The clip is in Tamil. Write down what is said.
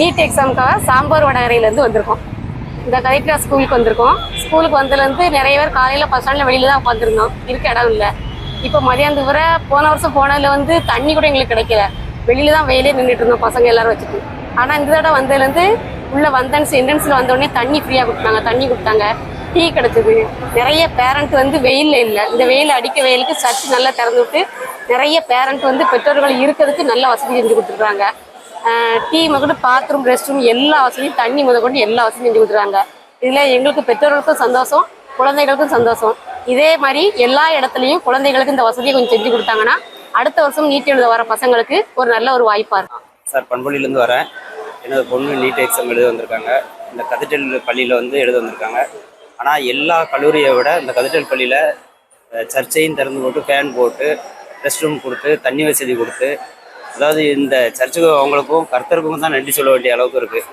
நீட் எக்ஸாமுக்காக சாம்பார் வடகரையிலேருந்து வந்திருக்கோம். இந்த கரெக்டாக ஸ்கூலுக்கு வந்திருக்கோம். ஸ்கூலுக்கு வந்ததுலேருந்து நிறைய பேர் காலையில் பஸ் ஸ்டாண்டில் வெளியில் தான் உட்காந்துருந்தோம் இருக்க இடம் இல்லை. இப்போ மதியானத்துக்கு வர போன வருஷம் போனதுல வந்து தண்ணி கூட எங்களுக்கு கிடைக்கல. வெளியில தான் வெயிலே நின்றுட்டு இருந்தோம் பசங்க எல்லாரும் வச்சுட்டு. ஆனால் இந்த தடவை வந்ததுலேருந்து உள்ளே வந்தன்ஸ் என்ட்ரன்ஸில் வந்தோடனே தண்ணி ஃப்ரீயாக கொடுத்தாங்க. தண்ணி கொடுத்தாங்க. டீ கிடச்சிது. நிறைய பேரண்ட் வந்து வெயிலில் இல்லை. இந்த வெயில் அடிக்க வெயிலுக்கு சர்ச் நல்லா திறந்து விட்டு நிறைய பேரண்ட் வந்து பெற்றோர்கள் இருக்கிறதுக்கு நல்ல வசதி செஞ்சு கொடுத்துருக்காங்க. டீ முதற்கொண்டு பாத்ரூம் ரெஸ்ட் ரூம் எல்லா வசதியும் தண்ணி முதற்கொண்டு எல்லா வசதியும் செஞ்சு கொடுத்துருக்காங்க. இதில் எங்களுக்கு பெற்றோர்களுக்கும் சந்தோஷம் குழந்தைகளுக்கும் சந்தோஷம். இதே மாதிரி எல்லா இடத்துலையும் குழந்தைகளுக்கு இந்த வசதியை கொஞ்சம் செஞ்சு கொடுத்தாங்கன்னா அடுத்த வருஷம் நீட் எழுத வர பசங்களுக்கு ஒரு நல்ல ஒரு வாய்ப்பாக இருக்கும். சார் பண்பொழியிலேருந்து வரேன். எனது பொண்ணு நீட் எக்ஸாம் எழுத வந்திருக்காங்க. இந்த கதிட்டல் பள்ளியில் வந்து எழுத வந்திருக்காங்க. ஆனால் எல்லா கல்லூரியை விட இந்த கதிட்டல் பள்ளியில் சர்ச்சையும் திறந்து போட்டு ஃபேன் போட்டு ரெஸ்ட் ரூம் கொடுத்து தண்ணி வசதி கொடுத்து அதாவது இந்த சர்ச்சுக்கு அவங்களுக்கும் கர்த்தருக்கும் தான் நன்றி சொல்ல வேண்டிய அளவுக்கு இருக்குது